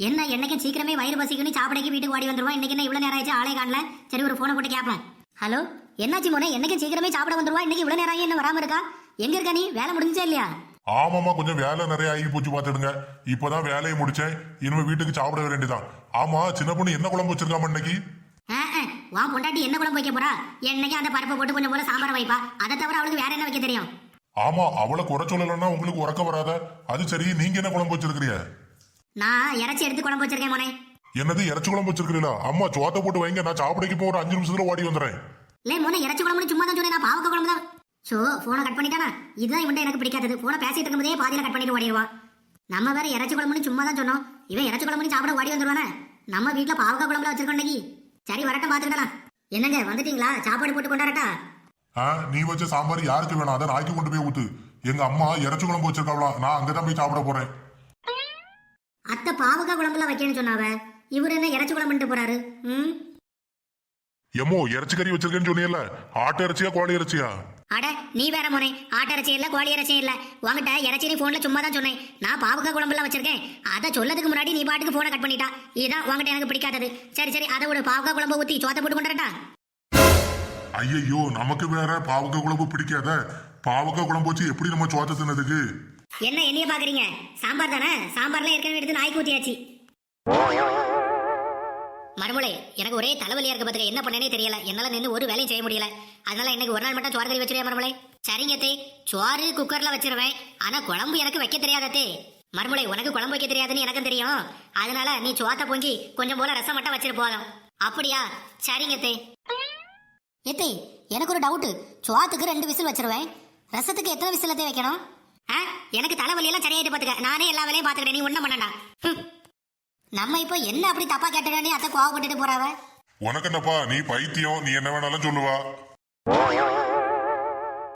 என்ன என்னைக்கும் சீக்கிரமே வயிறு பசிக்குன்னு சாப்பிடைக்கு வீட்டுக்கு ஓடி வந்துருவோம். இன்னைக்கு என்ன இவ்வளவு நேரம் ஆயிடுச்சு? ஆளே காணல. சரி ஒரு போனை போட்டு கேட்பேன் ஹலோ என்னாச்சு மோனே? என்னைக்கும் சீக்கிரமே சாப்பிட வந்துருவா? இன்னைக்கு இவ்வளவு நேரம் என்ன வராம இருக்கா? எங்க இருக்கா நீ? வேலை முடிஞ்சா இல்லையா? ஆமாமா கொஞ்சம் வேலை நிறைய ஆகி போச்சு பாத்துடுங்க இப்பதான் வேலையை முடிச்சேன். இனிமே வீட்டுக்கு சாப்பிட வேண்டியதான் ஆமா சின்ன பொண்ணு என்ன குழம்பு வச்சிருக்காம இன்னைக்கு? வா பொண்டாட்டி என்ன குழம்பு வைக்க போறா? என்னைக்கு அந்த பருப்பை போட்டு கொஞ்சம் போல சாம்பார் வைப்பா. அதை தவிர அவளுக்கு வேற என்ன வைக்க தெரியும்? ஆமா அவளை குறை சொல்லலைன்னா உங்களுக்கு உறக்க வராத. அது சரி நீங்க என்ன குழம்பு வச்சிருக்கிறீங்க? நான் இறைச்சி எடுத்து குழம்பு வச்சிருக்கேன் மோனே. என்னது இறைச்சி குழம்பு வச்சிருக்கீங்களா அம்மா சோத்தை போட்டு வைங்க. நான் சாப்பிடைக்கு போ ஒரு அஞ்சு நிமிஷத்துல ஓடி வந்துடுறேன் லே மோனே இறைச்சி குழம்புன்னு சும்மா தான் சொன்னேன். நான் பாவக்க குழம்பு தான். ஸோ ஃபோனை கட் பண்ணிட்டானா? இதுதான் இவன்ட்ட எனக்கு பிடிக்காதது. ஃபோனை பேசிட்டு இருக்கும்போதே பாதியில கட் பண்ணிட்டு ஓடிடுவான் நம்ம வேற இறைச்சி குழம்புன்னு சும்மா தான் சொன்னோம். இவன் இறைச்சி குழம்புன்னு சாப்பிட ஓடி வந்துருவானே? நம்ம வீட்ல பாவக்க குழம்புல வச்சிருக்கோம் சரி வரட்டும் பாத்துக்கிடலாம். என்னங்க வந்துட்டீங்களா? சாப்பாடு போட்டு கொண்டாடட்டா? ஆ நீ வச்ச சாம்பார் யாருக்கு வேணும்? அதை நாய்க்கு கொண்டு போய் ஊத்து. எங்க அம்மா இறைச்சி குழம்பு வச்சிருக்காவலாம் நான் அங்கதான் போய் சாப்பிட போறேன். அத்தை பாவக்கா குழம்புலாம் வைக்கணும்னு சொன்னாவ. இவர் என்ன இறைச்சி குழம்புன்ட்டு போறாரு? ம்? எம்மோ இறைச்சி கறி வச்சிருக்கேன்னு சொன்னீங்கல்ல. ஆட்டு இறைச்சியா கோழி இறைச்சியா? அட நீ வேற முறை. ஆட்டு இறைச்சி இல்ல கோழி இறைச்சி இல்ல. உங்ககிட்ட இறைச்சி நீ போன்ல சும்மா தான் சொன்னேன். நான் பாவக்கா குழம்புலாம் வச்சிருக்கேன். அதை சொல்லதுக்கு முன்னாடி நீ பாட்டுக்கு போனை கட் பண்ணிட்டா. இதுதான் உங்ககிட்ட எனக்கு பிடிக்காதது. சரி சரி அதை விட. பாவக்கா குழம்பு ஊத்தி சோத்தை போட்டு கொண்டாடட்டா ஐயையோ நமக்கு வேற பாவக்காய் குழம்பு பிடிக்காத. பாவக்காய் குழம்பு வச்சு எப்படி நம்ம சோத்த தின்னதுக்கு? என்ன என்னைய பாக்குறீங்க? சாம்பார் தானே? சாம்பார்லாம் ஏற்கனவே எடுத்து நாய்க்கு ஊத்தியாச்சு மறுமலை எனக்கு ஒரே தலைவலியா இருக்க பாத்துக்க. என்ன பண்ணேனே தெரியல. என்னால நின்று ஒரு வேலையும் செய்ய முடியல. அதனால இன்னைக்கு ஒரு நாள் மட்டும் சோறு கறி வச்சிருவேன் மறுமலை சரிங்க தே சோறு குக்கர்ல வச்சிருவேன். ஆனா குழம்பு எனக்கு வைக்க தெரியாதே மறுமலை உனக்கு குழம்பு வைக்க தெரியாதுன்னு எனக்கும் தெரியும். அதனால நீ சோத்த பொங்கி கொஞ்சம் போல ரசம் மட்டும் வச்சிரு போதும். அப்படியா? சரிங்க தே எத்தே எனக்கு ஒரு டவுட்டு சோத்துக்கு ரெண்டு விசில் வச்சிருவேன். ரசத்துக்கு எத்தனை விசில் வைக்கணும்? எனக்கு தலைவலி எல்லாம் சரியாயிட்டு பாத்துக்க நானே எல்லா வேலையும் பாத்துக்கிறேன் நீ ஒண்ணும் பண்ணடா நம்ம இப்போ என்ன அப்படி தப்பா கேட்டே அத்தை கோவப்பட்டுட்டு போறாவ? உனக்கு என்னப்பா? நீ பைத்தியம். நீ என்ன வேணாலும் சொல்லுவா.